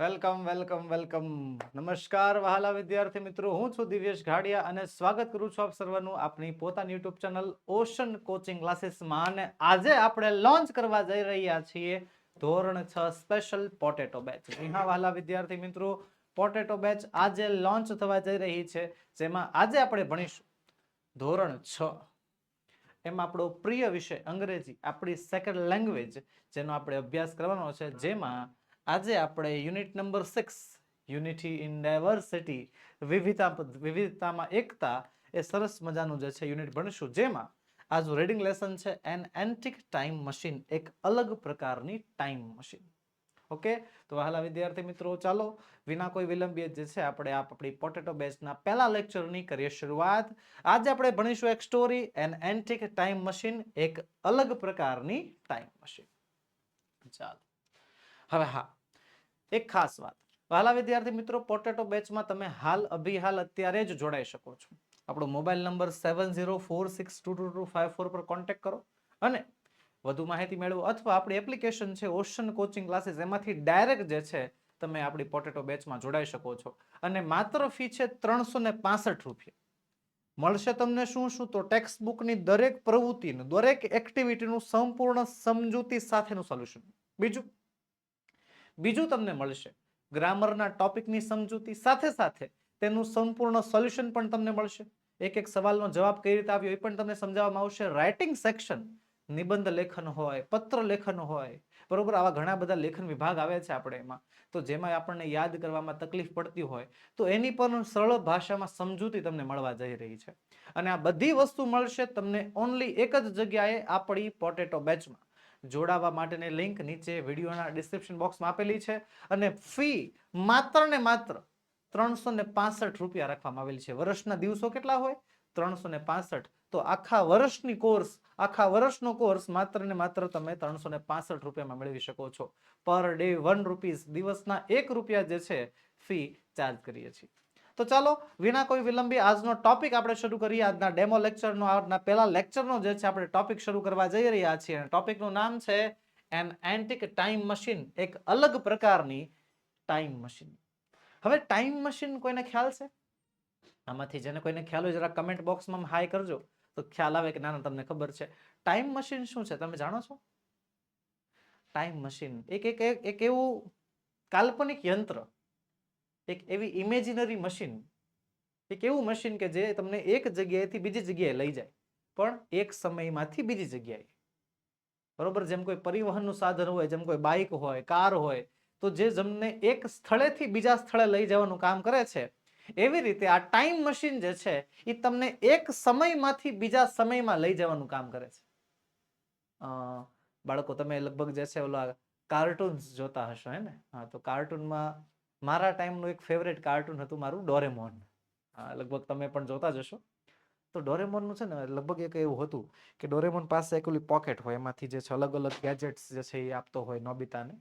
Welcome welcome welcome. નમસ્કાર વહાલા વિદ્યાર્થી મિત્રો, હું છું દિવ્યેશ ઘાડિયા અને સ્વાગત કરું છું આપ સર્વનું આપણી પોતાની યુટ્યુબ ચેનલ ઓશન કોચિંગ ક્લાસીસમાં. અને આજે આપણે લોન્ચ કરવા જઈ રહ્યા છીએ ધોરણ છ સ્પેશિયલ પોટેટો બેચ. જી હા, વહાલા વિદ્યાર્થી મિત્રો, પોટેટો બેચ આજે લોન્ચ થવા જઈ રહી છે, જેમાં આજે આપણે ભણીશું ધોરણ છ. એમાં આપણો પ્રિય વિષય અંગ્રેજી, આપણી સેકન્ડ લેંગ્વેજ જેનો આપણે અભ્યાસ કરવાનો છે, જેમાં આજે આપણે unit number six unity in diversity, વિવિધતા, વિવિધતામાં એકતા એ સરસ મજાનું જે છે યુનિટ ભણીશું. જેમાં આજનું રીડિંગ લેસન છે એન એન્ટિક ટાઈમ મશીન એક અલગ પ્રકારની ટાઈમ મશીન ઓકે તો વહાલા વિદ્યાર્થી મિત્રો, ચાલો વિના કોઈ વિલંબીએ જે છે આપણે આપ આપણી પોટેટો બેચના પહેલા લેક્ચરની કરીએ શરૂઆત. આજે આપણે ભણીશું એક story an antique time machine એક અલગ પ્રકારની ટાઈમ મશીન ચાલો. હવે હા એક ખાસ વાત. વહાલા વિદ્યાર્થી મિત્રો પોટેટો બેચમાં તમે હાલ, અભિહાલ અત્યારે જ જોડાઈ શકો છો. આપણો mobile number seven zero four six two two two five four પર કોન્ટેક્ટ કરો અને વધુ માહિતી મેળવો. અથવા આપણી એપ્લિકેશન છે ઓશન કોચિંગ ક્લાસીસ એમાંથી ડાયરેક્ટ જે છે, તમે આપણી પોટેટો બેચમાં જોડાઈ શકો છો. અને માત્ર ફી છે ત્રણસો ને રૂપિયા. મળશે તમને શું શું? તો ટેક્સ્ટ બુકની દરેક પ્રવૃત્તિનું, દરેક એક્ટિવિટીનું સંપૂર્ણ સમજૂતી સાથેનું સોલ્યુશન બીજું બીજું તમને મળશે. ગ્રામરના ટોપિકની સમજૂતી સાથે સાથે તેનું સંપૂર્ણ સોલ્યુશન પણ તમને મળશે. એક એક સવાલનો જવાબ કઈ રીતે આવ્યો એ પણ તમને સમજાવવામાં આવશે. રાઇટિંગ સેક્શન નિબંધ લેખન હોય, પત્ર લેખન હોય, બરોબર? આવા ઘણા બધા લેખન વિભાગ આવે છે આપણે એમાં. તો જેમાં આપણને યાદ કરવામાં તકલીફ પડતી હોય, તો એની પણ સરળ ભાષામાં સમજૂતી તમને મળવા જઈ રહી છે. અને આ બધી વસ્તુ મળશે તમને ઓનલી એક જ જગ્યાએ આપણી પોટેટો બેચમાં જોડાવા માટેની લિંક નીચે વિડીયોના ડિસ્ક્રિપ્શન બોક્સમાં આપેલી છે અને ફી માત્ર ને માત્ર ત્રણસો ને પાસઠ રૂપિયા રાખવામાં આવેલી છે. વર્ષના દિવસો કેટલા હોય? ત્રણસો ને પાસઠ. તો આખા વર્ષની કોર્સ આખા વર્ષનો કોર્સ માત્ર ને માત્ર તમે ત્રણસો ને પાસઠ રૂપિયામાં મેળવી શકો છો. પર ડે વન રૂપીસ દિવસના એક રૂપિયા જે છે ફી ચાર્જ કરીએ છીએ. તો ચાલો, વિના કોઈ વિલંબી આજનો ટોપિક આપણે શરૂ કરીએ. આજના ડેમો લેક્ચરનો આજના પહેલા લેક્ચરનો જે છે, આપણે ટોપિક શરૂ કરવા જઈ રહ્યા છીએ. અને ટોપિકનું નામ છે એન એન્ટિક ટાઈમ મશીન એક અલગ પ્રકારની ટાઈમ મશીન હવે ટાઈમ મશીન કોઈને ખ્યાલ છે? આમાંથી જેને કોઈને ખ્યાલ હોય, જરા કમેન્ટ બોક્સમાં હાય કરજો. તો ખ્યાલ આવે કે ના ના, તમને ખબર છે. ટાઈમ મશીન શું છે? તમે જાણો છો? ટાઈમ મશીન એક, એક- એક એવું કાલ્પનિક યંત્ર એક એવી ઇમેજિનરી મશીન એક એવું મશીન કે જે તમને એક જગ્યાએથી બીજી જગ્યાએ લઈ જાય, પણ એક સમયમાંથી બીજી જગ્યાએ. બરોબર? જેમ કોઈ પરિવહનનું સાધન હોય, જેમ કોઈ બાઇક હોય, કાર હોય, તો જે જમને એક સ્થળેથી બીજા સ્થળે લઈ જવાનું કામ કરે છે, એવી રીતે આ ટાઈમ મશીન જે છે એ તમને એક સમયમાંથી બીજા સમયમાં લઈ જવાનું કામ કરે છે. બાળકો, તમે લગભગ જે છે, ઓલા કાર્ટૂન્સ જોતા હશો, હે ને? હા, તો કાર્ટૂનમાં મારા ટાઈમનું એક ફેવરેટ કાર્ટૂન હતું મારું ડોરેમોન લગભગ તમે પણ જોતા જશો તો ડોરેમોનનું છે ને, લગભગ એક એવું હતું કે ડોરેમોન પાસે એક ઓલી પોકેટ હોય, એમાંથી જે છે અલગ અલગ ગેજેટ્સ જે છે એ આપતો હોય નોબિતાને.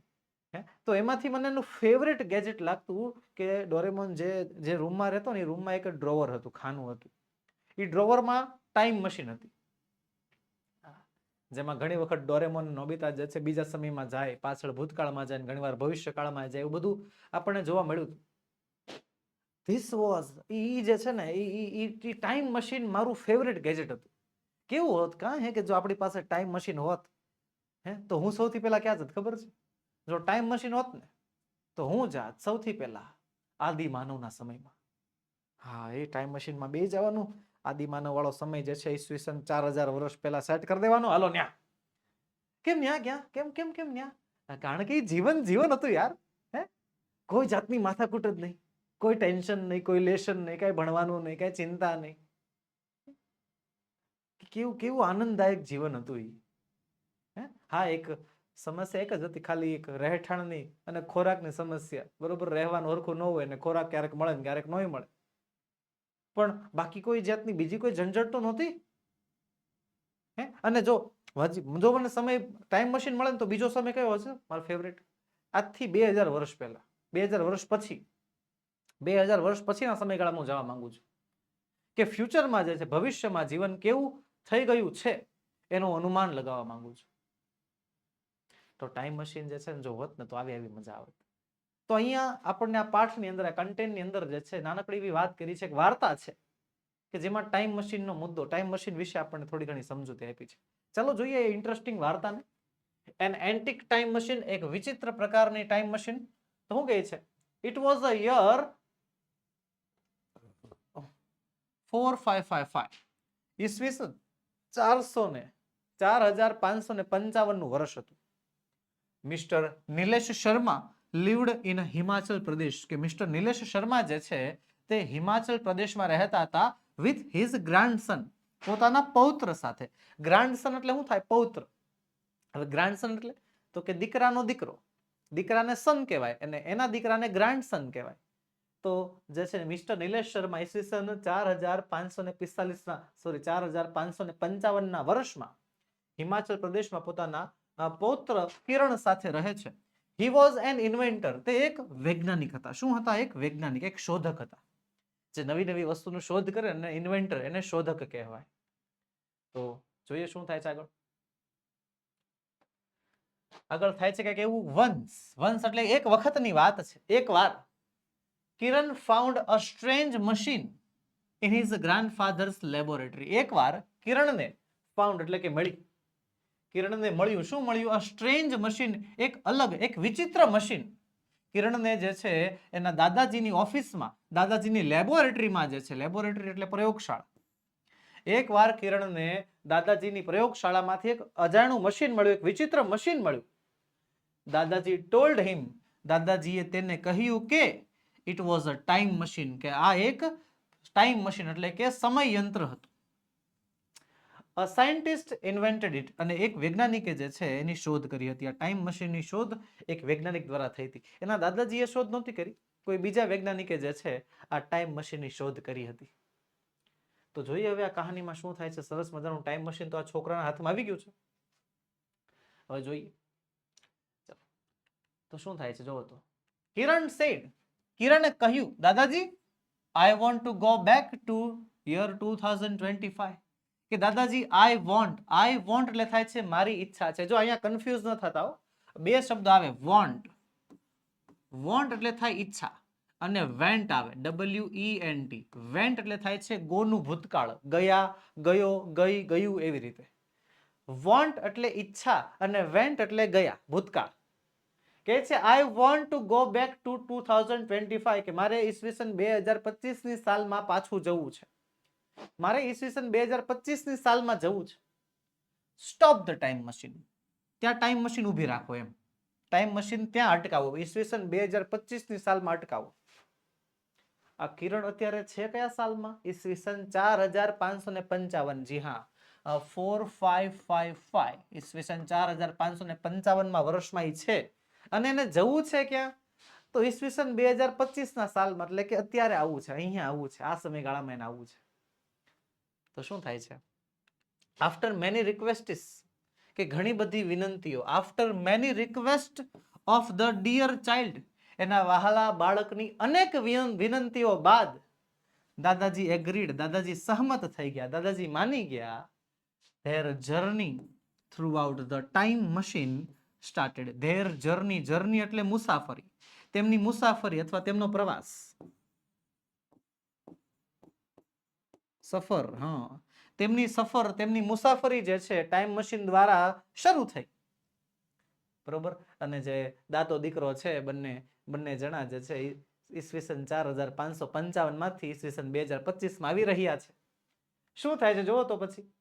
હે? તો એમાંથી મને એનું ફેવરેટ ગેજેટ લાગતું કે ડોરેમોન જે જે રૂમમાં રહેતો ને, એ રૂમમાં એક ડ્રોવર હતું, ખાનું હતું. એ ડ્રોવરમાં ટાઈમ મશીન હતી. જેમાં ઘણી વખત ડોરેમોન નોબિતા જે છે બીજા સમયમાં જાય, પાછળ ભૂતકાળમાં જાય ઘણી ઘણીવાર ભવિષ્યકાળમાં જાય, એવું બધું આપણને જોવા મળ્યું. ધીસ વોઝ ઈ જે છે ને, ઈ ટાઈમ મશીન મારું ફેવરેટ ગેજેટ હતું. કેવું હોત કાં હે કે જો આપણી પાસે ટાઈમ મશીન હોત? હે, તો હું સૌથી પહેલા ક્યાં જત? ખબર છે? જો ટાઈમ મશીન હોત ને, તો હું જાત સૌથી પહેલા આદિ માનવના સમયમાં. હા, એ ટાઈમ મશીનમાં બે જવાનું આદિ માનવ વાળો સમય જે છે, ઈસવીસન ચાર હજાર વર્ષ પહેલા સેટ કરી દેવાનો. હાલો, ન્યા. કેમ ન્યા, ક્યાં? કેમ કેમ કેમ ન્યા? કારણ કે જીવન જીવન હતું યાર, હે? કોઈ જાતની માથાકૂટ જ નહીં. કોઈ ટેન્શન નહીં, કોઈ લેશન નહીં, કાંઈ ભણવાનું નહીં, કાંઈ ચિંતા નહીં. કેવું કેવું આનંદદાયક જીવન હતું હે? હા, એક સમસ્યા એક જ હતી, ખાલી એક રહેઠાણની અને ખોરાકની સમસ્યા. બરોબર, રહેવાનું હરખું ન હોય અને ખોરાક ક્યારેક મળે ને ક્યારેક નહીં મળે. પણ બાકી કોઈ જાતની બીજી કોઈ ઝંઝટ તો નહોતી? હે? અને જો જો મને સમય ટાઈમ મશીન મળે ને તો બીજો સમય કયો હશે? મારો ફેવરેટ આજથી બે હજાર વર્ષ પહેલા. બે હજાર વર્ષ પછી. બે હજાર વર્ષ પછીના સમયગાળામાં હું જવા માંગુ છું. કે ફ્યુચરમાં જે છે, ભવિષ્યમાં જીવન કેવું થઈ ગયું છે, એનું અનુમાન લગાવવા માંગુ છું. તો ટાઈમ મશીન જે છે ને, જો હોત ને, તો આવી આવી મજા આવત. તો અહીંયા આપણને આ પાઠની અંદર, આ કન્ટેન્ટની અંદર જે છે, નાનકડી એવી વાત કરી છે એક વાર્તા છે, કે જેમાં ટાઈમ મશીનનો મુદ્દો ટાઈમ મશીન વિશે આપણને થોડી ઘણી સમજૂતી આપી છે. ચાલો જોઈએ એ ઇન્ટરેસ્ટિંગ વાર્તાને. એન એન્ટિક ટાઈમ મશીન એક વિચિત્ર પ્રકારની ટાઈમ મશીન તો શું કહે છે? It was a year four five five five ઈસવીસન ચારસો ને ચાર હજાર પાંચસો ને પંચાવનનું વર્ષ હતું. Mister Nilesh Sharma lived in Himachal Pradesh કે મિસ્ટર નિલેશ શર્મા જે છે તે હિમાચલ પ્રદેશમાં રહેતા હતા વિથ હિઝ ગ્રાન્ડસન, પોતાના પૌત્ર સાથે. ગ્રાન્ડસન એટલે શું થાય? પૌત્ર. હવે ગ્રાન્ડસન એટલે તો કે દીકરાનો દીકરો. દીકરાને સન કહેવાય અને એના દીકરાને ગ્રાન્ડસન કહેવાય. તો જે છે મિસ્ટર નિલેશ શર્મા ઈસવીસન ચાર હજાર પાંચસો ને પિસ્તાલીસના સોરી ચાર હજાર પાંચસો ને પંચાવનના વર્ષમાં હિમાચલ પ્રદેશમાં પોતાના પૌત્ર કિરણ સાથે રહે છે. હી વોઝ એન ઇન્વેન્ટર તે એક વૈજ્ઞાનિક હતા. શું હતા? એક વૈજ્ઞાનિક, એક શોધક હતા. જે નવી નવી વસ્તુનું શોધ કરે અને ઇન્વેન્ટર એને શોધક કહેવાય. તો જોઈએ શું થાય છે આગળ? આગળ થાય છે કંઈક એવું, વંશ. વંશ એટલે એક વખતની વાત છે. એક વાર Kiran found a strange machine in his grandfather's laboratory એકવાર કિરણને ફાઉન્ડ એટલે કે મળી. કિરણને મળ્યું. શું મળ્યું? અ સ્ટ્રેન્જ મશીન એક અલગ, એક વિચિત્ર મશીન કિરણને જે છે, એના દાદાજીની ઓફિસમાં, દાદાજીની લેબોરેટરીમાં જે છે, લેબોરેટરી એટલે પ્રયોગશાળા. એકવાર કિરણને દાદાજીની પ્રયોગશાળામાંથી એક અજાણું મશીન મળ્યું, એક વિચિત્ર મશીન મળ્યું. દાદાજી ટોલ્ડ હિમ દાદાજીએ તેને કહ્યું કે it was a time machine કે આ એક ટાઈમ મશીન એટલે કે સમય યંત્ર હતું. અ સાયન્ટિસ્ટ ઇન્વેન્ટેડ ઇટ અને એક વૈજ્ઞાનિકે જે છે એની શોધ કરી હતી. આ ટાઈમ મશીનની શોધ એક વૈજ્ઞાનિક દ્વારા થઈ હતી. એના દાદાજીએ શોધ નહોતી કરી. કોઈ બીજા વૈજ્ઞાનિકે જે છે આ ટાઈમ મશીનની શોધ કરી હતી. તો જોઈએ હવે આ કહાનીમાં શું થાય છે? સરસ મજાનું ટાઈમ મશીન તો આ છોકરાના હાથમાં આવી ગયું છે. હવે જોઈએ. તો શું થાય છે? જોવો તો. કિરણ સેડ કિરણે કહ્યું, દાદાજી I want to go back to year two thousand twenty five કે દાદાજી આઈ વોન્ટ આઈ વોન્ટ એટલે થાય છે, મારી ઈચ્છા છે. જો અહીંયા કન્ફ્યુઝ ન થતા હો, બે શબ્દ આવે વોન્ટ વોન્ટ એટલે થાય ઈચ્છા અને વેન્ટ આવે W E N T went એટલે થાય છે ગોનું ભૂતકાળ, ગયા, ગયો, ગઈ, ગયું એવી રીતે. વોન્ટ એટલે ઈચ્છા અને વેન્ટ એટલે ગયા, ભૂતકાળ. કે છે I want to go back to two thousand twenty five કે મારે ઈસવીસન બે હજાર પચીસની સાલમાં પાછું જવું છે. મારે ઈસવીસન બે હજાર પચીસની સાલમાં જવું છે. સ્ટોપ ધ ટાઈમ મશીન ત્યાં ટાઈમ મશીન ઊભી રાખો એમ. ટાઈમ મશીન ત્યાં અટકાવો. ઈસવીસન બે હજાર પચીસની સાલમાં અટકાવો. આ કિરણ અત્યારે છે કયા સાલમાં? ઈસવીસન ચાર હજાર પાંચસો ને પંચાવન. જી હા. ફોર ફાઈવ ફાઈવ ફાઈવ ઈસવીસન ચાર હજાર પાંચસો ને પંચાવનમાં વર્ષમાં એ છે. અને એને જવું છે ક્યાં? તો ઈસવીસન બે હજાર પચીસના સાલમાં. એટલે કે અત્યારે આવું છે. અહીંયા આવું છે. આ સમયગાળામાં એને આવવું છે. તો શું થાય છે? આફ્ટર મેની રિક્વેસ્ટિસ કે ઘણી બધી વિનંતીઓ after many request of the dear child એના વહાલા બાળકની અનેક વિનંતીઓ બાદ દાદાજી એગ્રીડ દાદાજી સહમત થઈ ગયા, દાદાજી માની ગયા their journey throughout the time machine started their journey journey એટલે મુસાફરી. તેમની મુસાફરી અથવા તેમનો પ્રવાસ. સફર, હા. તેમની સફર, તેમની મુસાફરી જે છે ટાઈમ મશીન દ્વારા શરૂ થઈ. બરોબર? અને જે દાતો દીકરો છે, બંને બંને જણા જે છે ઈસવીસન ચાર હજાર પાંચસો પંચાવનમાંથી ઈસવીસન બે હજાર પચીસમાં આવી રહ્યા છે. શું થાય છે? જોવો તો પછી.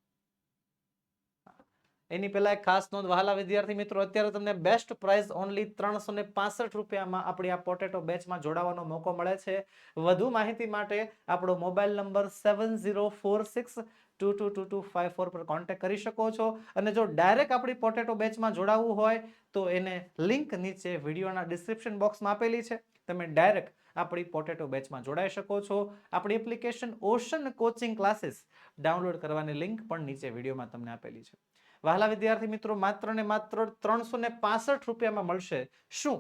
એની પહેલા એક ખાસ નોંધ વહાલા વિદ્યાર્થી મિત્રો, અત્યારે તમને બેસ્ટ પ્રાઇસ ઓનલી ત્રણસો ને પાસઠ રૂપિયામાં આપણી આ પોટેટો બેચમાં જોડાવાનો મોકો મળે છે. વધુ માહિતી માટે આપણો mobile number seven zero four six two two two two five four પર કોન્ટેક્ટ કરી શકો છો. અને જો ડાયરેક્ટ આપણી પોટેટો બેચમાં જોડાવવું હોય, તો એને લિંક નીચે વિડીયોના ડિસ્ક્રિપ્શન બોક્સમાં આપેલી છે. તમે ડાયરેક્ટ આપણી પોટેટો બેચમાં જોડાઈ શકો છો. આપણી application ocean coaching classes download કરવાની લિંક પણ નીચે વિડીયોમાં તમને આપેલી છે. વહાલા વિદ્યાર્થી મિત્રો, માત્ર ને માત્ર ત્રણસો ને પાસઠ રૂપિયામાં મળશે. શું?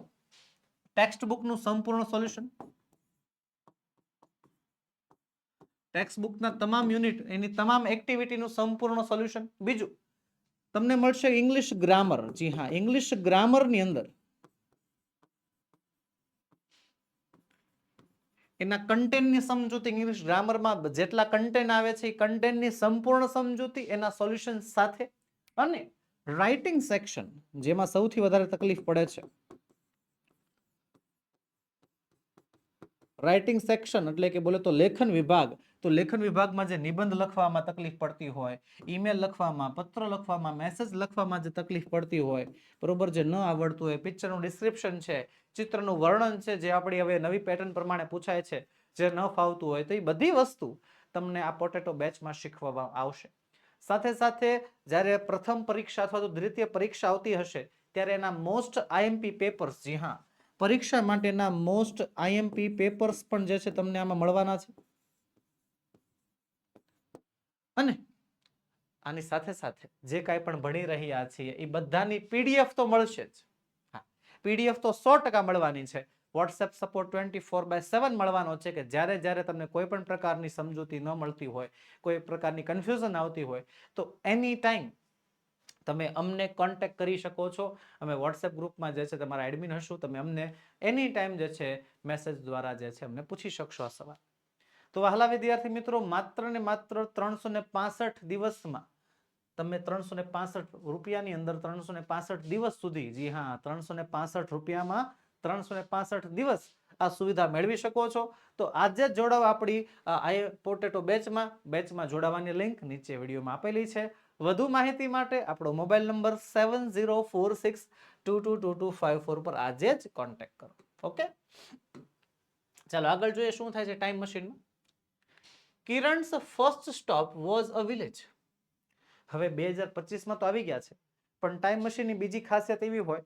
ટેક્સ્ટ બુકનું સંપૂર્ણ સોલ્યુશન ટેક્સ્ટ બુકના તમામ યુનિટ એની તમામ એક્ટિવિટીનું સંપૂર્ણ સોલ્યુશન બીજું, તમને મળશે ઇંગ્લિશ ગ્રામર જી હા ઇંગ્લિશ ગ્રામરની અંદર એના કન્ટેન્ટની સમજૂતી ઇંગ્લિશ ગ્રામરમાં જેટલા કન્ટેન્ટ આવે છે, એ કન્ટેન્ટની સંપૂર્ણ સમજૂતી એના સોલ્યુશન સાથે અને રાઇટિંગ સેક્શન જેમાં સૌથી વધારે તકલીફ પડે છે. રાઇટિંગ સેક્શન એટલે કે બોલે તો લેખન વિભાગ. તો લેખન વિભાગમાં જે નિબંધ લખવામાં તકલીફ પડતી હોય ઈમેલ લખવામાં, પત્ર લખવામાં મેસેજ લખવામાં જે તકલીફ પડતી હોય, બરોબર જે ન આવડતું હોય પિક્ચરનું ડિસ્ક્રિપ્શન છે, ચિત્રનું વર્ણન છે, જે આપણી હવે નવી પેટર્ન પ્રમાણે પૂછાય છે, જે ન ફાવતું હોય તો એ બધી વસ્તુ તમને આ પોટેટો બેચમાં શીખવવામાં આવશે. સાથે સાથે જ્યારે પ્રથમ પરીક્ષા અથવા તો દ્વિતીય પરીક્ષા આવતી હશે, ત્યારે એના મોસ્ટ આઈએમપી પેપર્સ જી હા, પરીક્ષા માટેના મોસ્ટ આઈએમપી પેપર્સ પણ જે છે તમને આમાં મળવાના છે. અને આની સાથે સાથે જે કાંઈ પણ ભણી રહ્યા છીએ, એ બધાની પીડીએફ તો મળશે જ. હા પીડીએફ તો સો ટકા મળવાની છે. WhatsApp support twenty four by seven મળવાનો છે કે જ્યારે જ્યારે તમને કોઈ પણ પ્રકારની સમજૂતી ન મળતી હોય, કોઈ પ્રકારની કન્ફ્યુઝન આવતી હોય, તો એની ટાઈમ તમે અમને કોન્ટેક્ટ કરી શકો છો. અમે વોટ્સએપ ગ્રુપમાં જે છે તમારા એડમિન હશું, તમે અમને એની ટાઈમ જે છે મેસેજ દ્વારા જે છે અમને પૂછી શકશો આ સવાલ. તો વહાલા વિદ્યાર્થી મિત્રો, માત્ર ને માત્ર ત્રણસો ને પાસઠ દિવસમાં તમે ત્રણસો ને પાસઠ રૂપિયાની અંદર ત્રણસો ને પાસઠ દિવસ સુધી, જી હા, ત્રણસો ને પાસઠ રૂપિયામાં ત્રણસો પાસઠ દિવસ આ સુવિધા મેળવી શકો છો. તો આજે જ જોડાવ આપણી આઈ પોટેટો બેચમાં. બેચમાં જોડાવાની લિંક નીચે વિડીયોમાં આપેલી છે. વધુ માહિતી માટે આપણો mobile number seven zero four six two two two two five four પર આજે જ કોન્ટેક્ટ કરો. ઓકે? ચાલો આગળ જોઈએ શું થાય છે ટાઈમ મશીનમાં. Kiran's first stop was a village. હવે બે હજાર પચીસમાં તો આવી ગયા છે. પણ ટાઈમ મશીનની બીજી ખાસિયત એવી હોય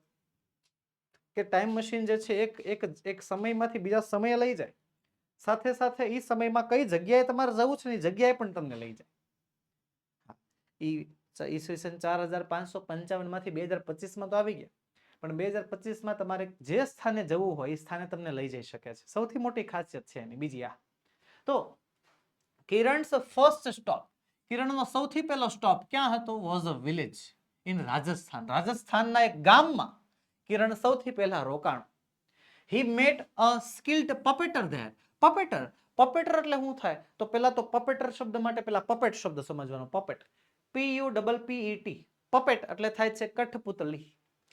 કે ટાઈમ મશીન જે છે, એક એક એક સમયમાંથી બીજા સમયે લઈ જાય. સાથે સાથે એ સમયમાં કઈ જગ્યાએ તમારે જવું છે ને જગ્યાએ પણ તમને લઈ જાય. ઈ ઈસવીસન ચાર હજાર પાંચસો પંચાવનમાંથી બે હજાર પચીસમાં તો આવી ગયા. પણ બે હજાર પચીસમાં તમારે જે સ્થાને જવું હોય એ સ્થાને તમને લઈ જઈ શકે છે. સૌથી મોટી ખાસિયત છે એની. બીજી આ. તો કિરણ્સ ફર્સ્ટ સ્ટોપ કિરણનો સૌથી પહેલો સ્ટોપ ક્યાં હતો? Was a village in Rajasthan. રાજસ્થાનના એક ગામમાં કિરણ સૌથી પહેલા રોકાણ. He met a skilled puppeteer there puppeteer puppeteer એટલે શું થાય? તો પહેલા તો પપેટર શબ્દ માટે પેલા પપેટ શબ્દ સમજવાનો. Puppet P U double P E T puppet એટલે થાય છે કઠપુતલી.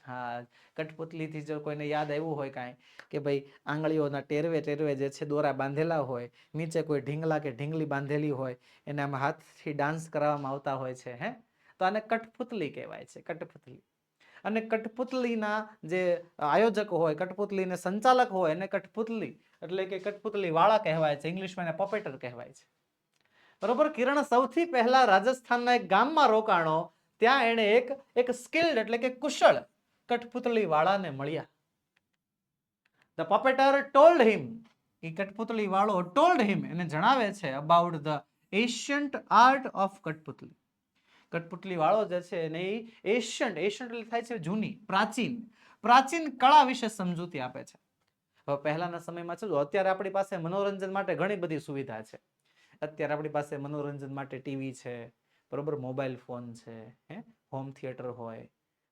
હા, કઠપુતલીથી જો કોઈને યાદ આવ્યું હોય કાંઈ, કે ભાઈ આંગળીઓના ટેરવે ટેરવે જે છે દોરા બાંધેલા હોય, નીચે કોઈ ઢીંગલા કે ઢીંગલી બાંધેલી હોય, એને આમ હાથથી ડાન્સ કરાવવામાં આવતા હોય છે, હે? તો આને કઠપુતલી કહેવાય છે, કઠપુતલી. અને કઠપુતલીના જે આયોજક હોય, કઠપુતલીને સંચાલક હોય એને કઠપુતલી એટલે કે કઠપુતલી વાળા કહેવાય છે. ઇંગ્લિશમાં એને પપેટર કહેવાય છે. બરોબર? કિરણ સૌથી પહેલા રાજસ્થાનના એક ગામમાં રોકાણો, ત્યાં એણે એક એક સ્કિલ્ડ એટલે કે કુશળ કઠપુતળી વાળાને મળ્યા. ધ પપેટર ટોલ્ડ હિમ એ કઠપુતળી વાળો ટોલ્ડ હિમ એને જણાવે છે about the ancient art of કઠપુતળી કઠપુતળી વાળો જે છે એને એ એશિયન્ટ એશિયન્ટ થાય છે જૂની, પ્રાચીન. પ્રાચીન કળા વિશે સમજૂતી આપે છે. હવે પહેલાના સમયમાં છે અત્યારે આપણી પાસે મનોરંજન માટે ઘણી બધી સુવિધા છે. અત્યારે આપણી પાસે મનોરંજન માટે ટીવી છે, બરોબર, મોબાઈલ ફોન છે, હે? હોમ થિયેટર હોય,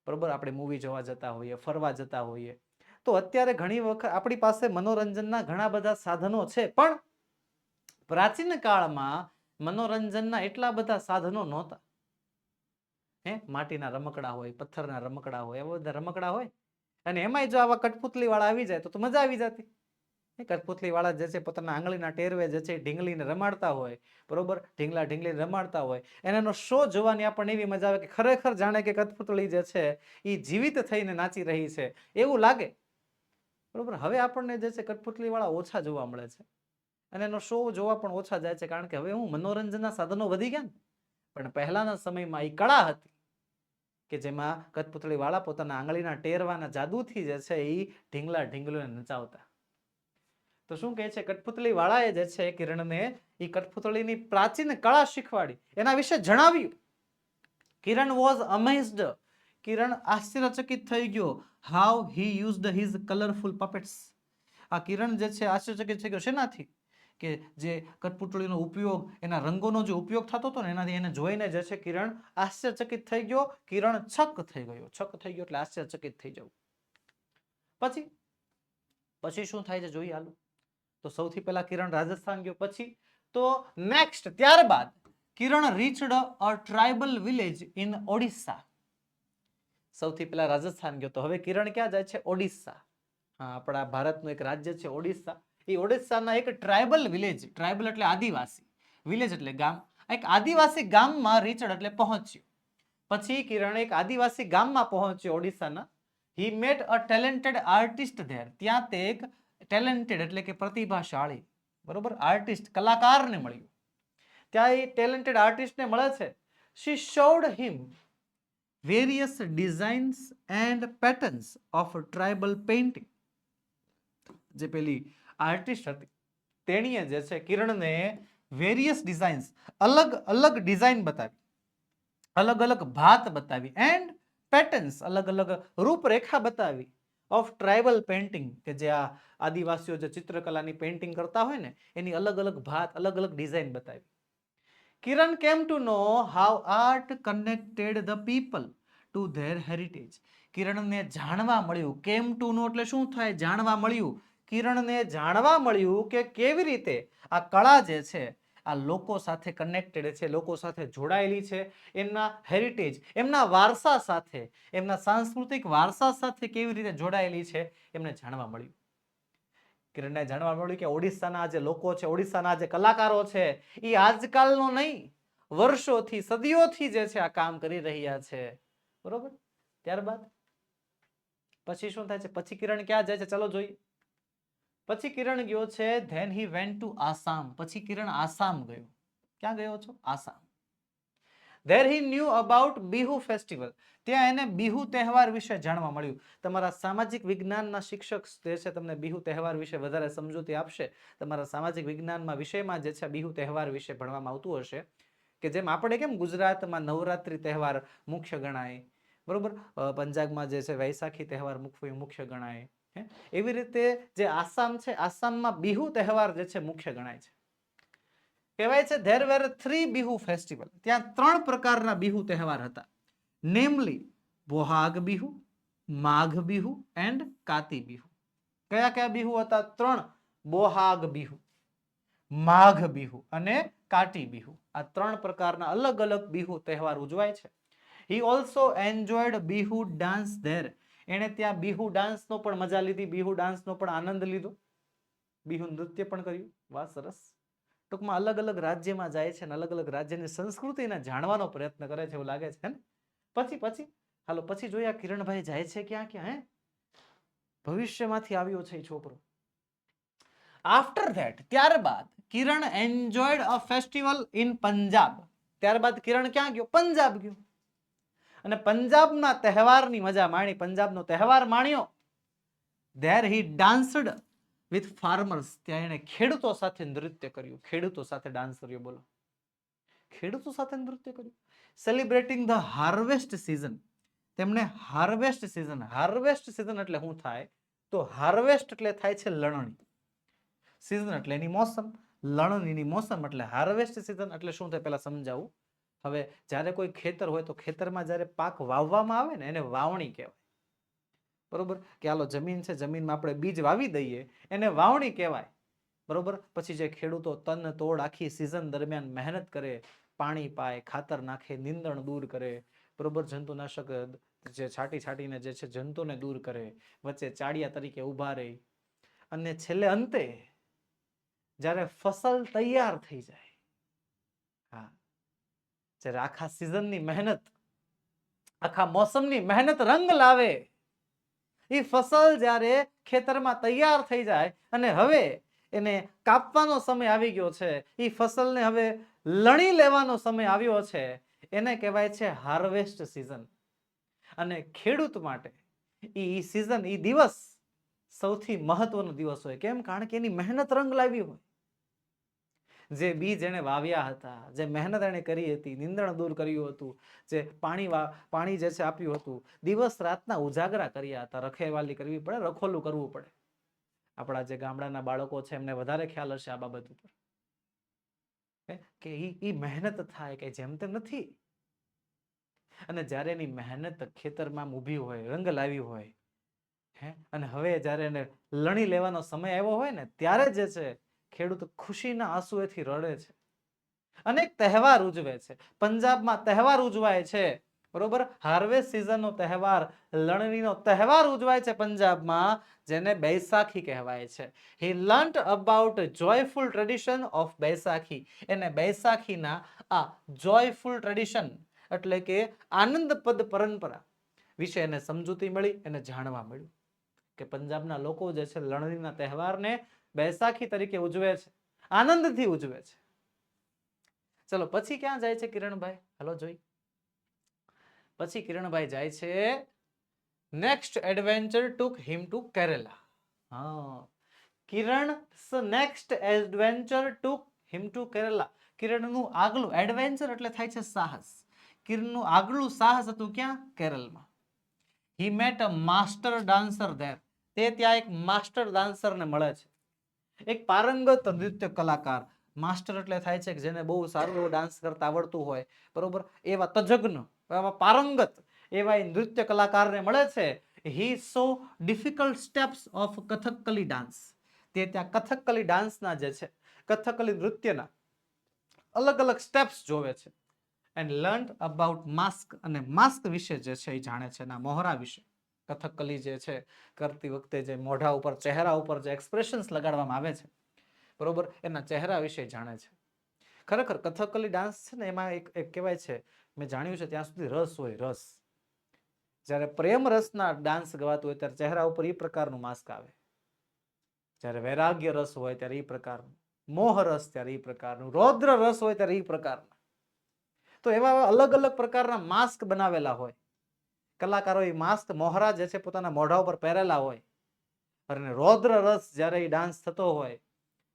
બરોબર, આપણે મૂવી જોવા જતા હોઈએ, ફરવા જતા હોઈએ. તો અત્યારે ઘણી વખત આપણી પાસે મનોરંજનના ઘણા બધા સાધનો છે, પણ પ્રાચીન કાળમાં મનોરંજનના એટલા બધા સાધનો નહોતા. હે? માટીના રમકડા હોય, પથ્થરના રમકડા હોય એવા બધા રમકડા હોય. અને એમાંય જો આવા કઠપુતલી વાળા આવી જાય તો તો મજા આવી જતી. કઠપુતલી વાળા જે છે પોતાના આંગળીના ટેરવે જે છે ઢીંગલીને રમાડતા હોય, બરોબર? ઢીંગલા ઢીંગલીને રમાડતા હોય. એનો શો જોવાની આપણને એવી મજા આવે કે ખરેખર જાણે કે કઠપુતળી જે છે એ જીવિત થઈને નાચી રહી છે. એવું લાગે. બરોબર? હવે આપણને જે છે કઠપુતલી વાળા ઓછા જોવા મળે છે. અને એનો શો જોવા પણ ઓછા જાય છે. કારણ કે હવે હું મનોરંજનના સાધનો વધી ગયા ને. પણ પહેલાના સમયમાં એ કળા હતી. કે જેમાં કઠપુતળીવાળા પોતાના આંગળીના ટેરવાના જાદુથી જે છે એ ઢીંગલા ઢીંગલોને નચાવતા. તો શું કહે છે? કઠપુતળીવાળાએ જે છે કિરણને એ કઠપુતળીની પ્રાચીન કળા શીખવાડી. એના વિશે જણાવ્યું. કિરણ વોઝ અમેઝડ કિરણ આશ્ચર્યચકિત થઈ ગયો. How he used his colourful puppets આ કિરણ જે છે આશ્ચર્યચકિત થઈ ગયો. શેનાથી? કે જે કઠપુતળીનો ઉપયોગ, એના રંગોનો જે ઉપયોગ થતો હતો ને, એનાથી એને જોઈને જે છે કિરણ આશ્ચર્યચકિત થઈ ગયો. કિરણ છક થઈ ગયો. છક થઈ ગયો એટલે આશ્ચર્યચકિત થઈ જવું. પછી? પછી શું થાય છે? જોઈએ હાલું. તો સૌથી પહેલા કિરણ રાજસ્થાન ગયો. પછી? તો નેક્સ્ટ ત્યારબાદ Kiran reached a tribal village in Odisha સૌથી પહેલા રાજસ્થાન ગયો. તો હવે કિરણ ક્યાં જાય છે? ઓડિશા હા, આપણા ભારતનું એક રાજ્ય છે ઓડિશા એ ઓડિશાના એક ટ્રાઇબલ વિલેજ, ટ્રાઇબલ એટલે આદિવાસી. વિલેજ એટલે ગામ. એક આદિવાસી ગામમાં રીચડ એટલે પહોંચ્યો. પછી કિરણ એક આદિવાસી ગામમાં પહોંચ્યો ઓડિશાના. He met a talented artist there ત્યાં તે એક ટેલેન્ટેડ એટલે કે પ્રતિભાશાળી, બરોબર? આર્ટિસ્ટ કલાકારને મળ્યું. ત્યાં એ ટેલેન્ટેડ આર્ટિસ્ટને મળે છે. She showed him various designs and patterns of tribal painting જે પેલી આર્ટિસ્ટ હતી. તેણીએ જે છે કિરણને વેરિયસ ડિઝાઇન્સ અલગ અલગ ડિઝાઇન બતાવી. અલગ અલગ ભાત બતાવી એન્ડ પેટર્ન્સ અલગ અલગ રૂપરેખા બતાવી. ઓફ ટ્રાઇબલ પેઇન્ટિંગ કે જે આ આદિવાસીઓ જે ચિત્રકલાની પેઇન્ટિંગ કરતા હોય ને, એની અલગ અલગ ભાત, અલગ અલગ ડિઝાઇન બતાવી. Kiran came to know how art connected the people to their heritage કિરણને જાણવા મળ્યું. કેમ ટુ નો એટલે શું થાય? જાણવા મળ્યું. કિરણને જાણવા મળ્યું કે કેવી રીતે આ કળા જે છે, આ લોકો સાથે કનેક્ટેડ છે, લોકો સાથે જોડાયેલી છે, એમના હેરિટેજ એમના વારસા સાથે, એમના સાંસ્કૃતિક વારસા સાથે કેવી રીતે જોડાયેલી છે, એમને જાણવા મળ્યું. કિરણને જાણવા મળ્યું કે ઓડિશાના જે લોકો છે, ઓડિશાના જે કલાકારો છે એ આજકાલનો નહીં, વર્ષોથી, સદીઓથી જે છે આ કામ કરી રહ્યા છે. બરોબર? ત્યારબાદ? પછી શું થાય છે? પછી કિરણ ક્યાં જાય છે? ચલો જોઈએ. પછી કિરણ ગયો છે then he went to Assam પછી કિરણ આસામ ગયો. ક્યાં ગયો છો? Assam there he knew about Bihu festival ત્યાં એને બિહુ તહેવાર વિશે જાણવા મળ્યું. તમારા સામાજિક વિજ્ઞાનના શિક્ષક જે છે તમને બિહુ તહેવાર વિશે વધારે સમજૂતી આપશે. તમારા સામાજિક વિજ્ઞાનમાં વિષયમાં જે છે બિહુ તહેવાર વિશે ભણવામાં આવતું હશે. કે જેમ આપણે કેમ ગુજરાતમાં નવરાત્રિ તહેવાર મુખ્ય ગણાય? બરોબર? પંજાબમાં જે છે વૈશાખી તહેવાર મુખ્ય મુખ્ય ગણાય. એવી રીતે જે આસામ છે, આસામમાં બિહુ તહેવાર જે છે મુખ્ય ગણાય છે. કહેવાય છે there were three Bihu festival ત્યાં ત્રણ પ્રકારના બિહુ તહેવાર હતા. Namely Bohag Bihu, Magh Bihu and Kati Bihu. કયા કયા બિહુ હતા? ત્રણ, બોહાગ બિહુ, માઘ બિહુ અને કાટી બિહુ. આ ત્રણ પ્રકારના અલગ અલગ બિહુ તહેવાર ઉજવાય છે. He also enjoyed Bihu dance there એણે ત્યાં બિહુ ડાન્સનો પણ મજા લીધી, બિહુ ડાન્સનો પણ આનંદ લીધો. બિહુ નૃત્ય પણ કર્યું. વાહ, સરસ. ટૂંકમાં અલગ અલગ રાજ્યમાં જાય છે અને અલગ અલગ રાજ્યની સંસ્કૃતિને જાણવાનો પ્રયત્ન કરે છે એવું લાગે છે ને? પછી પછી. હાલો, પછી જોયા કિરણભાઈ જાય છે ક્યાં ક્યાં, હે? ભવિષ્યમાંથી આવ્યો છે એ છોકરો. આફ્ટર ધેટ ત્યારબાદ Kiran enjoyed a festival in Punjab ત્યારબાદ કિરણ ક્યાં ગયો? પંજાબ ગયો. અને પંજાબના તહેવારની મજા માણી, પંજાબનો તહેવાર માણ્યો. There he danced with farmers ત્યાં એણે ખેડૂતો સાથે નૃત્ય કર્યું. ખેડૂતો સાથે ડાન્સ કર્યો, બોલો. ખેડૂતો સાથે નૃત્ય કર્યું. સેલિબ્રેટિંગ ધ હાર્વેસ્ટ સિઝન તેમણે હાર્વેસ્ટ સિઝન હાર્વેસ્ટ સિઝન એટલે શું થાય? તો હાર્વેસ્ટ એટલે થાય છે લણણી. સિઝન એટલે એની મોસમ. લણણીની મોસમ એટલે હાર્વેસ્ટ સિઝન એટલે શું થાય? પહેલાં સમજાવું. હવે જ્યારે કોઈ ખેતર હોય તો ખેતરમાં જ્યારે પાક વાવવામાં આવે ને એને વાવણી કહેવાય. બરોબર? કે હાલો જમીન છે, જમીનમાં આપણે બીજ વાવી દઈએ, એને વાવણી કહેવાય. બરોબર? પછી જે ખેડૂતો તન, તોડ આખી સિઝન દરમિયાન મહેનત કરે, પાણી પાય, ખાતર નાખે, નિંદણ દૂર કરે. બરોબર? જંતુનાશક જે છાંટી છાંટીને જે છે જંતુને દૂર કરે, વચ્ચે ચાડિયા તરીકે ઊભા રહે. અને છેલ્લે અંતે જ્યારે ફસલ તૈયાર થઈ જાય. હા. જ્યારે આખા સિઝનની મહેનત, આખા મોસમની મહેનત રંગ લાવે એ ફસલ જ્યારે ખેતરમાં તૈયાર થઈ જાય અને હવે એને કાપવાનો સમય આવી ગયો છે એ ફસલને હવે લણી લેવાનો સમય આવ્યો છે, એને કહેવાય છે હાર્વેસ્ટ સિઝન અને ખેડૂત માટે એ સિઝન એ દિવસ સૌથી મહત્વનો દિવસ હોય. કેમ? કારણ કે એની મહેનત રંગ લાવી હોય. જે બીજ એણે વાવ્યા હતા, જે મહેનત એણે કરી હતી નિંદણ દૂર કર્યું હતું, જે પાણી પાણી જે છે આપ્યું હતું, દિવસ રાતના ઉજાગરા કર્યા હતા, રખેવાલી કરવી પડે, રખોલું કરવું પડે. આપણા જે ગામડાના બાળકો છે, એમને વધારે ખ્યાલ હશે આ બાબત ઉપર. કે ઈ મહેનત થાય કે જેમ તેમ નથી. અને જ્યારે એની મહેનત ખેતરમાં ઊભી હોય, રંગ લાવી હોય, હે, અને હવે જ્યારે એને લણી લેવાનો સમય આવ્યો હોય ને, ત્યારે જે છે ખેડૂત ખુશીના આંસુએથી રડે છે. અનેક તહેવાર ઉજવે છે. પંજાબમાં તહેવાર ઉજવાય છે. બરોબર? હાર્વેસ્ટ સિઝનનો તહેવાર, લણણીનો તહેવાર ઉજવાય છે પંજાબમાં, જેને બૈસાખી કહેવાય છે. He learnt about joyful tradition of Baisakhi. એને બૈસાખીના આ જોયફુલ ટ્રેડિશન એટલે કે આનંદપદ પરંપરા વિશે એને સમજૂતી મળી, એને જાણવા મળ્યું. કે પંજાબના લોકો જે છે લણણીના તહેવારને બૈસાખી તરીકે ઉજવે છે. આનંદથી ઉજવે છે. ચલો, પછી ક્યાં જાય છે કિરણભાઈ? હલો, જોઈ. પછી કિરણભાઈ જાય છે. Next adventure took him to Kerala Kiran next adventure took him to Kerala કિરણનું આગલું એડવેન્ચર એટલે થાય છે સાહસ. કિરણનું આગલું સાહસ હતું ક્યાં? કેરળમાં he met a master dancer there તે ત્યાં એક માસ્ટર ડાન્સરને મળે છે. એક પારંગત નૃત્ય કલાકાર. માસ્ટર એટલે થાય છે કે જેને બહુ સારું એવું ડાન્સ કરતા આવડતું હોય. બરોબર? એવા તજજ્ઞ એવા પારંગત એવા એ નૃત્ય કલાકારને મળે છે. He saw difficult steps of Kathakali dance તે ત્યાં કથકલી ડાન્સના જે છે કથકલી નૃત્યના અલગ અલગ સ્ટેપ્સ જોવે છે. એન્ડ લર્ન અબાઉટ માસ્ક અને માસ્ક વિશે જે છે એ જાણે છે એના મોહરા વિશે. કથકલી જે છે, કરતી વખતે જે મોઢા ઉપર, ચહેરા ઉપર જે એક્સપ્રેશન્સ લગાડવામાં આવે છે, બરોબર? એના ચહેરા વિશે જાણે છે. ખરેખર કથકલી ડાન્સ છે ને, એમાં એક એક કહેવાય છે, મેં જાણ્યું છે ત્યાં સુધી રસ હોય રસ. જ્યારે પ્રેમ રસના ડાન્સ ગવાતું હોય, ત્યારે ચહેરા ઉપર એ પ્રકારનું માસ્ક આવે. જ્યારે વૈરાગ્ય રસ હોય, ત્યારે એ પ્રકારનું. મોહ રસ, ત્યારે એ પ્રકારનું. રૌદ્ર રસ હોય, ત્યારે એ પ્રકારના. તો એવા અલગ અલગ પ્રકારના માસ્ક બનાવેલા હોય. કલાકારો એ માસ્ક મોહરા જે છે પોતાના મોઢા ઉપર પહેરેલા હોય અને રૌદ્ર રસ જ્યારે એ ડાન્સ થતો હોય,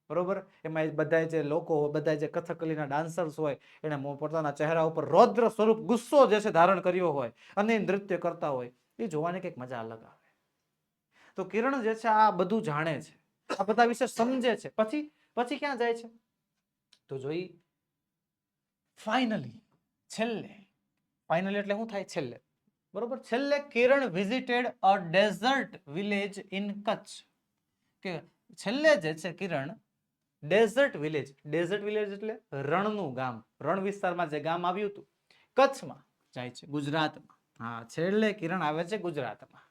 બરોબર? એમાં બધા જે લોકો હોય બધા જે કથકલીના ડાન્સર્સ હોય મો- પોતાના ચહેરા ઉપર રૌદ્ર સ્વરૂપ ગુસ્સો જે છે ધારણ કર્યો હોય અને નૃત્ય કરતા હોય, એ જોવાની કંઈક મજા અલગ આવે. તો કિરણ જે છે આ બધું જાણે છે. આ બધા વિશે સમજે છે. પછી પછી ક્યાં જાય છે? તો જોઈ ફાઇનલી છેલ્લે ફાઇનલી એટલે શું થાય છેલ્લે? બરોબર? છેલ્લે Kiran visited a desert village in Kutch. કે છેલ્લે જે છે Kiran desert village desert village એટલે રણનું ગામ. રણ વિસ્તારમાં જે ગામ આવ્યું હતું, કચ્છમાં જાય છે, ગુજરાતમાં. હા, છેલ્લે કિરણ આવે છે ગુજરાતમાં.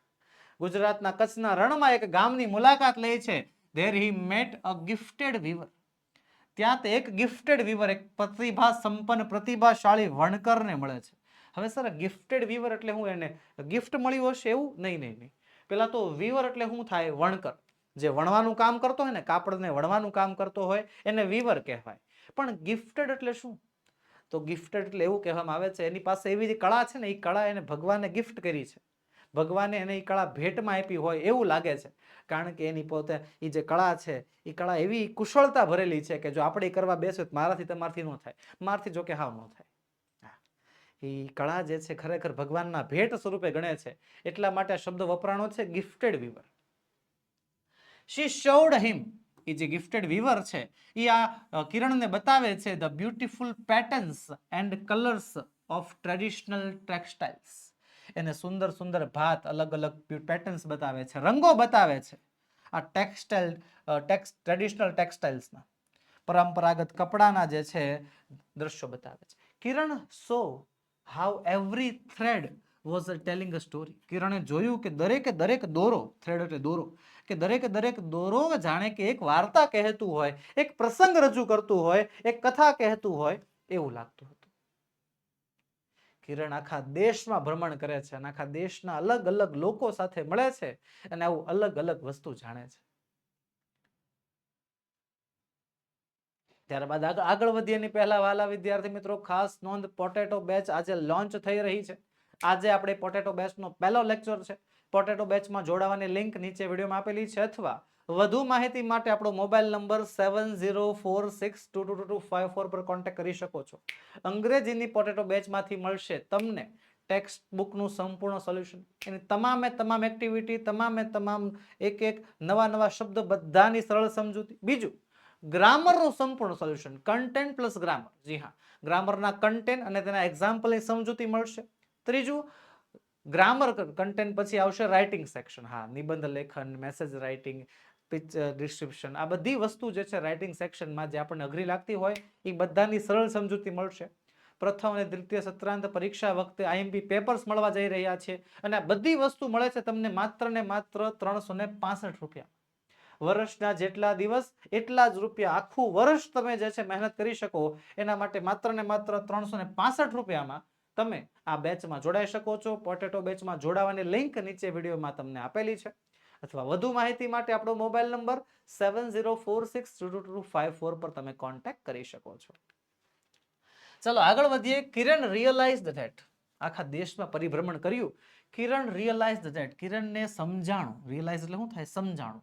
ગુજરાતના કચ્છના રણમાં એક ગામની મુલાકાત લે છે. There he met a gifted weaver ત્યાં તે એક ગિફ્ટેડ વીવર એક પ્રતિભા સંપન્ન, પ્રતિભાશાળી વણકરને મળે છે. હવે સર ગિફ્ટેડ વીવર એટલે હું એને ગિફ્ટ મળ્યું હશે એવું? નહીં નહીં નહીં. પેલા તો વીવર એટલે શું થાય, વણકર. જે વણવાનું કામ કરતો હોય ને, કાપડને વણવાનું કામ કરતો હોય, એને વીવર કહેવાય. પણ ગિફ્ટેડ એટલે શું? તો ગિફ્ટેડ એટલે એવું કહેવામાં આવે છે, એની પાસે એવી જે કળા છે ને, એ કળા એને ભગવાને ગિફ્ટ કરી છે. ભગવાને એને એ કળા ભેટમાં આપી હોય એવું લાગે છે. કારણ કે એની પોતે એ જે કળા છે એ કળા એવી કુશળતા ભરેલી છે કે જો આપણે એ કરવા બેસો મારાથી તમારથી ન થાય. મારથી જો કે હા ન થાય. એ કળા જે છે ખરેખર ભગવાનના ભેટ સ્વરૂપે ગણે છે. એટલા માટે શબ્દ વપરાણો છે ગિફ્ટેડ વીવર શી શોડ હિમ એ જે ગિફ્ટેડ વીવર છે એ આ કિરણને બતાવે છે the beautiful patterns and colours of traditional textiles એને સુંદર સુંદર ભાત, અલગ અલગ પેટર્ન્સ બતાવે છે, રંગો બતાવે છે આ ટેક્સટાઇલ ટેક્સ ટ્રેડિશનલ ટેક્સટાઇલ્સના પરંપરાગત કપડાના જે છે દ્રશ્યો બતાવે છે. Kiran saw how every thread was telling a story કિરણે જોયું કે દરેકે દરેક દોરો થ્રેડ એટલે દોરો, કે દરેકે દરેક દોરો જાણે કે એક વાર્તા કહેતું હોય, એક પ્રસંગ રજૂ કરતું હોય, એક કથા કહેતું હોય, એવું લાગતું હતું. કિરણ આખા દેશમાં ભ્રમણ કરે છે અને આખા દેશના અલગ અલગ લોકો સાથે મળે છે અને આવું અલગ અલગ વસ્તુ જાણે છે. ત્યારબાદ આગળ વધીએ એની પહેલા વાલા વિદ્યાર્થી મિત્રો, ખાસ નોંધ પોટેટો બેચ આજે લોન્ચ થઈ રહી છે. આજે આપણે પોટેટો બેચનો પહેલો લેક્ચર છે. પોટેટો બેચમાં જોડાવાની લિંક નીચે વિડીયોમાં આપેલી છે અથવા વધુ માહિતી માટે આપણો mobile number seven zero four six two two two five four પર કોન્ટેક્ટ કરી શકો છો. અંગ્રેજીની પોટેટો બેચમાંથી મળશે તમને ટેક્સ્ટ બુકનું સંપૂર્ણ સોલ્યુશન એની તમામે તમામ એક્ટિવિટી તમામે તમામ એક એક નવા નવા શબ્દ બધાની સરળ સમજૂતી. બીજું ગ્રામરનું સંપૂર્ણ સોલ્યુશન કન્ટેન્ટ પ્લસ ગ્રામર જી હા. ગ્રામરના કન્ટેન્ટ અને તેના એક્ઝામ્પલની સમજૂતી મળશે. ત્રીજું ગ્રામર કન્ટેન્ટ પછી આવશે રાઇટિંગ સેક્શન હા, નિબંધ લેખન મેસેજ રાઇટિંગ પિક્ચર ડિસ્ક્રિપ્શન આ બધી વસ્તુ જે છે રાઇટિંગ સેક્શનમાં જે આપણને અઘરી લાગતી હોય, એ બધાની સરળ સમજૂતી મળશે. પ્રથમ અને દ્વિતીય સત્રાંત પરીક્ષા વખતે આઈએમપી પેપર્સ મળવા જઈ રહ્યા છે. અને આ બધી વસ્તુ મળે છે તમને માત્ર ને માત્ર ત્રણસો રૂપિયા. વર્ષના જેટલા દિવસ, એટલા જ રૂપિયા. આખું વર્ષ તમે જે છે મહેનત કરી શકો. એના માટે માત્ર ને માત્ર ત્રણસો ને પાસઠ રૂપિયામાં તમે આ બેચમાં જોડાઈ શકો છો. પોટેટો બેચમાં જોડાવાની લિંક નીચે વિડીયોમાં તમને આપેલી છે. અથવા વધુ માહિતી માટે આપણો mobile number seven zero four six two two five four પર તમે કોન્ટેક્ટ કરી શકો છો. ચલો, આગળ વધીએ. કિરણ રિયલાઇઝ ધેટ આખા દેશમાં પરિભ્રમણ કર્યું. કિરણ રિયલાઇઝ ધેટ કિરણને સમજાણું. રિયલાઇઝ એટલે શું થાય? સમજાણું.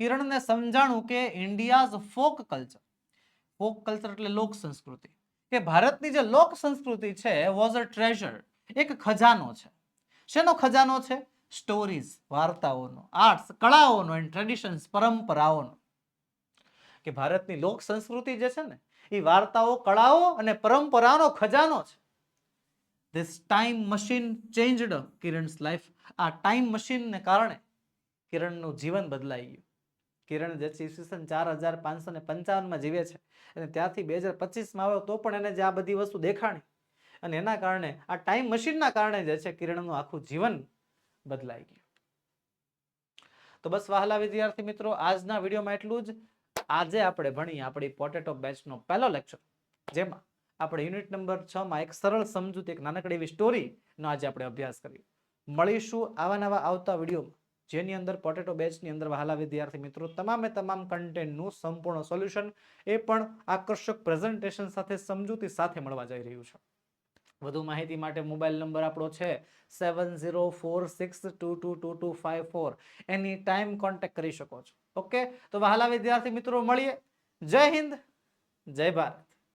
કિરણને સમજાણું કે India's folk culture. Folk culture એટલે લોક સંસ્કૃતિ. કે ભારતની જે લોક સંસ્કૃતિ છે વોઝ અ ટ્રેઝર એક ખજાનો છે. શેનો ખજાનો છે? સ્ટોરીઝ વાર્તાઓનો આર્ટ્સ કળાઓનો એન્ડ ટ્રેડિશન્સ પરંપરાઓનો. કે ભારતની લોક સંસ્કૃતિ જે છે ને, એ વાર્તાઓ, કળાઓ અને પરંપરાનો ખજાનો છે. This time machine changed Kiran's life આ ટાઈમ મશીનને કારણે કિરણનું જીવન બદલાઈ ગયું. કિરણ જે છે ઈસવીસન ચાર હજાર પાંચસો ને પંચાવનમાં જીવે છે. અને ત્યાંથી બે હજાર પચીસમાં આવ્યો તો પણ એને જે આ બધી વસ્તુ દેખાણી. અને એના કારણે આ ટાઈમ મશીનના કારણે જે છે કિરણનું આખું જીવન બદલાઈ ગયું. તો બસ વહાલા વિદ્યાર્થી મિત્રો, આજના વિડીયોમાં એટલું જ. આજે આપણે ભણીએ આપણી પોટેટો બેચનો પહેલો લેક્ચર જેમાં આપણે યુનિટ નંબર છ માં એક સરળ સમજૂતી, એક નાનકડી એવી સ્ટોરીનો આજે આપણે અભ્યાસ કરીએ. મળીશું આવા નવા આવતા વિડીયોમાં. જેની અંદર પોટેટો બેચની અંદર વહાલા વિદ્યાર્થી મિત્રો તમામે તમામ કન્ટેન્ટનું સંપૂર્ણ સોલ્યુશન એ પણ આકર્ષક પ્રેઝન્ટેશન સાથે સમજૂતી સાથે મળવા જઈ રહ્યું છે. વધુ માહિતી માટે મોબાઈલ નંબર આપણો છે seven zero four six two two two two five four any time contact કરી શકો છો. ઓકે તો વહાલા વિદ્યાર્થી મિત્રો, મળીએ. જય હિન્દ. જય ભારત.